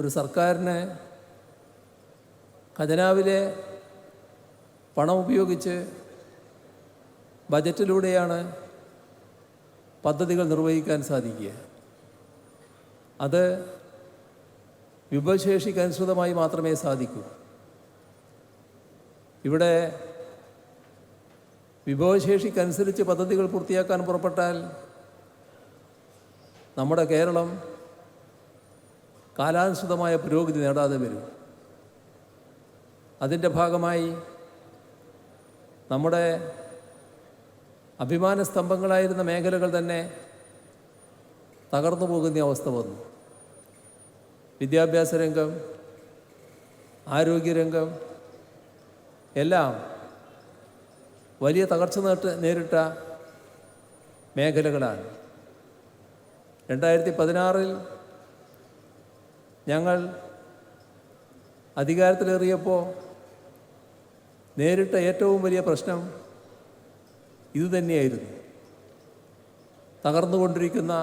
ഒരു സർക്കാരിനെ ഖജനാവിലെ പണം ഉപയോഗിച്ച് ബജറ്റിലൂടെയാണ് പദ്ധതികൾ നിർവഹിക്കാൻ സാധിക്കുക. അത് വിഭവശേഷിക്കനുസൃതമായി മാത്രമേ സാധിക്കൂ. ഇവിടെ വിഭവശേഷിക്കനുസരിച്ച് പദ്ധതികൾ പൂർത്തിയാക്കാൻ പുറപ്പെട്ടാൽ നമ്മുടെ കേരളം കാലാനുസൃതമായ പുരോഗതി നേടാതെ വരും. അതിന്റെ ഭാഗമായി നമ്മുടെ അഭിമാന സ്തംഭങ്ങളായിരുന്ന മേഖലകൾ തന്നെ തകർന്നു പോകുന്ന അവസ്ഥ വന്നു. വിദ്യാഭ്യാസ രംഗം ആരോഗ്യരംഗം എല്ലാം വലിയ തകർച്ച നേരിട്ട മേഖലകളാണ്. രണ്ടായിരത്തി പതിനാറിൽ ഞങ്ങൾ അധികാരത്തിലേറിയപ്പോൾ നേരിട്ട ഏറ്റവും വലിയ പ്രശ്നം ഇതുതന്നെയായിരുന്നു തകർന്നുകൊണ്ടിരിക്കുന്ന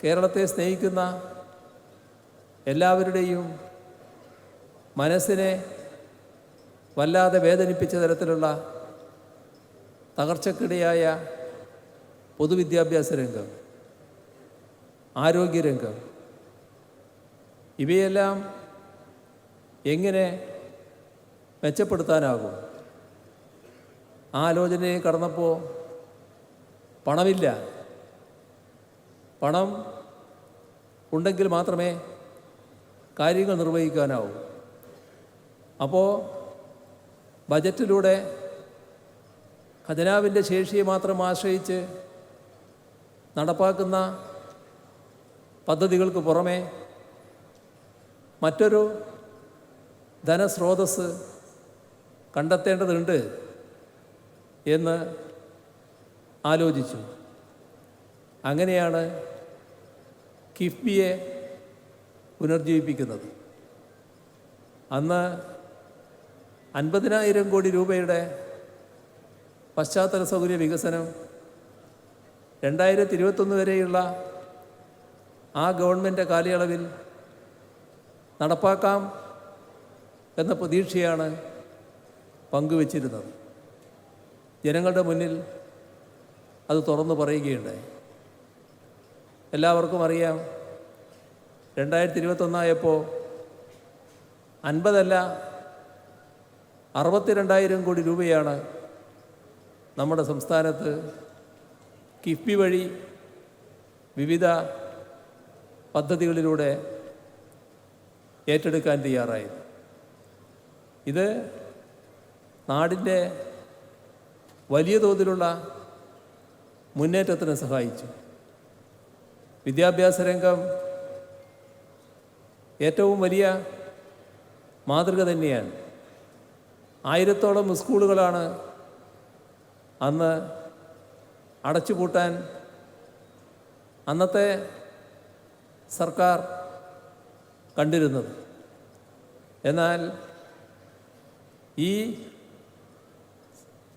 കേരളത്തെ സ്നേഹിക്കുന്ന എല്ലാവരുടെയും മനസ്സിനെ വല്ലാതെ വേദനിപ്പിച്ച തരത്തിലുള്ള തകർച്ചക്കിടയായ പൊതുവിദ്യാഭ്യാസ രംഗം ആരോഗ്യരംഗം ഇവയെല്ലാം എങ്ങനെ മെച്ചപ്പെടുത്താനാകും? ആലോചനയെ കടന്നപ്പോൾ പണമില്ല. പണം ഉണ്ടെങ്കിൽ മാത്രമേ കാര്യങ്ങൾ നിർവഹിക്കാനാവൂ. അപ്പോൾ ബജറ്റിലൂടെ ഖജനാവിന്റെ ശേഷിയെ മാത്രം ആശ്രയിച്ച് നടപ്പാക്കുന്ന പദ്ധതികൾക്ക് പുറമെ മറ്റൊരു ധനസ്രോതസ് കണ്ടെത്തേണ്ടതുണ്ട് എന്ന് ആലോചിച്ചു. അങ്ങനെയാണ് കിഫ്ബിയെ പുനർജീവിപ്പിക്കുന്നത്. അന്ന് അൻപതിനായിരം കോടി രൂപയുടെ പശ്ചാത്തല സൗകര്യ വികസനം രണ്ടായിരത്തി ഇരുപത്തൊന്ന് വരെയുള്ള ആ ഗവൺമെന്റ് കാലയളവിൽ നടപ്പാക്കാം എന്ന പ്രതീക്ഷയാണ് പങ്കുവച്ചിരുന്നത്. ജനങ്ങളുടെ മുന്നിൽ അത് തുറന്നു പറയുകയുണ്ടായി. എല്ലാവർക്കും അറിയാം രണ്ടായിരത്തി ഇരുപത്തൊന്നായപ്പോൾ അൻപതല്ല അറുപത്തിരണ്ടായിരം കോടി രൂപയാണ് നമ്മുടെ സംസ്ഥാനത്ത് കിഫ്ബി വഴി വിവിധ പദ്ധതികളിലൂടെ ഏറ്റെടുക്കാൻ തയ്യാറായത് ഇത് നാടിന്റെ വലിയ തോതിലുള്ള മുന്നേറ്റത്തിന് സഹായിച്ചു. വിദ്യാഭ്യാസ രംഗം ഏറ്റവും വലിയ മാതൃക തന്നെയാണ്. ആയിരത്തോളം സ്കൂളുകളാണ് അന്ന് അടച്ചുപൂട്ടാൻ അന്നത്തെ സർക്കാർ കണ്ടിരുന്നത്. എന്നാൽ ഈ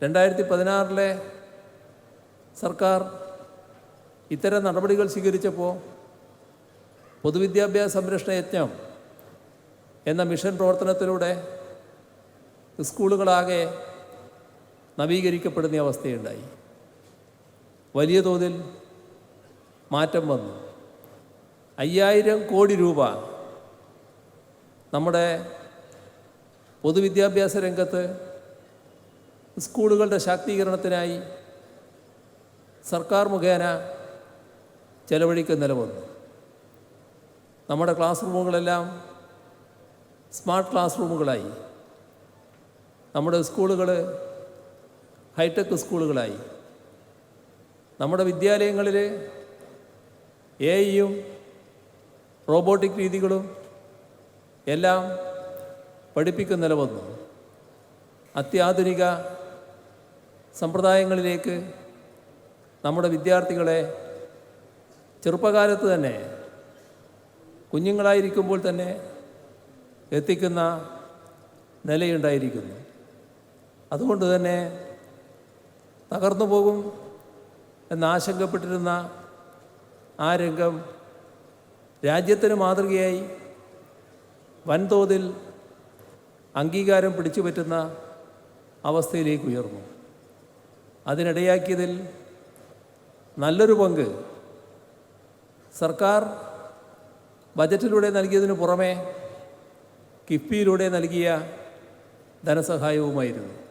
രണ്ടായിരത്തി പതിനാറിലെ സർക്കാർ ഇത്തരം നടപടികൾ സ്വീകരിച്ചപ്പോൾ പൊതുവിദ്യാഭ്യാസ സംരക്ഷണ യജ്ഞം എന്ന മിഷൻ പ്രവർത്തനത്തിലൂടെ സ്കൂളുകളാകെ നവീകരിക്കപ്പെടുന്ന അവസ്ഥയുണ്ടായി. വലിയ തോതിൽ മാറ്റം വന്നു. അയ്യായിരം കോടി രൂപ നമ്മുടെ പൊതുവിദ്യാഭ്യാസ രംഗത്ത് സ്കൂളുകളുടെ ശാക്തീകരണത്തിനായി സർക്കാർ മുഖേന ചെലവഴിക്കുന്ന നിലവന്നു നമ്മുടെ ക്ലാസ് റൂമുകളെല്ലാം സ്മാർട്ട് ക്ലാസ് റൂമുകളായി. നമ്മുടെ സ്കൂളുകൾ ഹൈടെക് സ്കൂളുകളായി. നമ്മുടെ വിദ്യാലയങ്ങളിൽ എ ഐയും റോബോട്ടിക് രീതികളും എല്ലാം പഠിപ്പിക്കുന്ന നിലവന്നു. അത്യാധുനിക സമ്പ്രദായങ്ങളിലേക്ക് നമ്മുടെ വിദ്യാർത്ഥികളെ ചെറുപ്പകാലത്ത് തന്നെ കുഞ്ഞുങ്ങളായിരിക്കുമ്പോൾ തന്നെ എത്തിക്കുന്ന നിലയുണ്ടായിരിക്കുന്നു. അതുകൊണ്ട് തന്നെ തകർന്നു പോകും എന്നാശങ്കപ്പെട്ടിരുന്ന ആ രംഗം രാജ്യത്തിന് മാതൃകയായി വൻതോതിൽ അംഗീകാരം പിടിച്ചു പറ്റുന്ന അവസ്ഥയിലേക്ക് ഉയർന്നു. അതിനിടയാക്കിയതിൽ നല്ലൊരു പങ്ക് സർക്കാർ ബജറ്റിലൂടെ നൽകിയതിനു പുറമെ കിഫ്ബിയിലൂടെ നൽകിയ ധനസഹായവുമായിരുന്നു.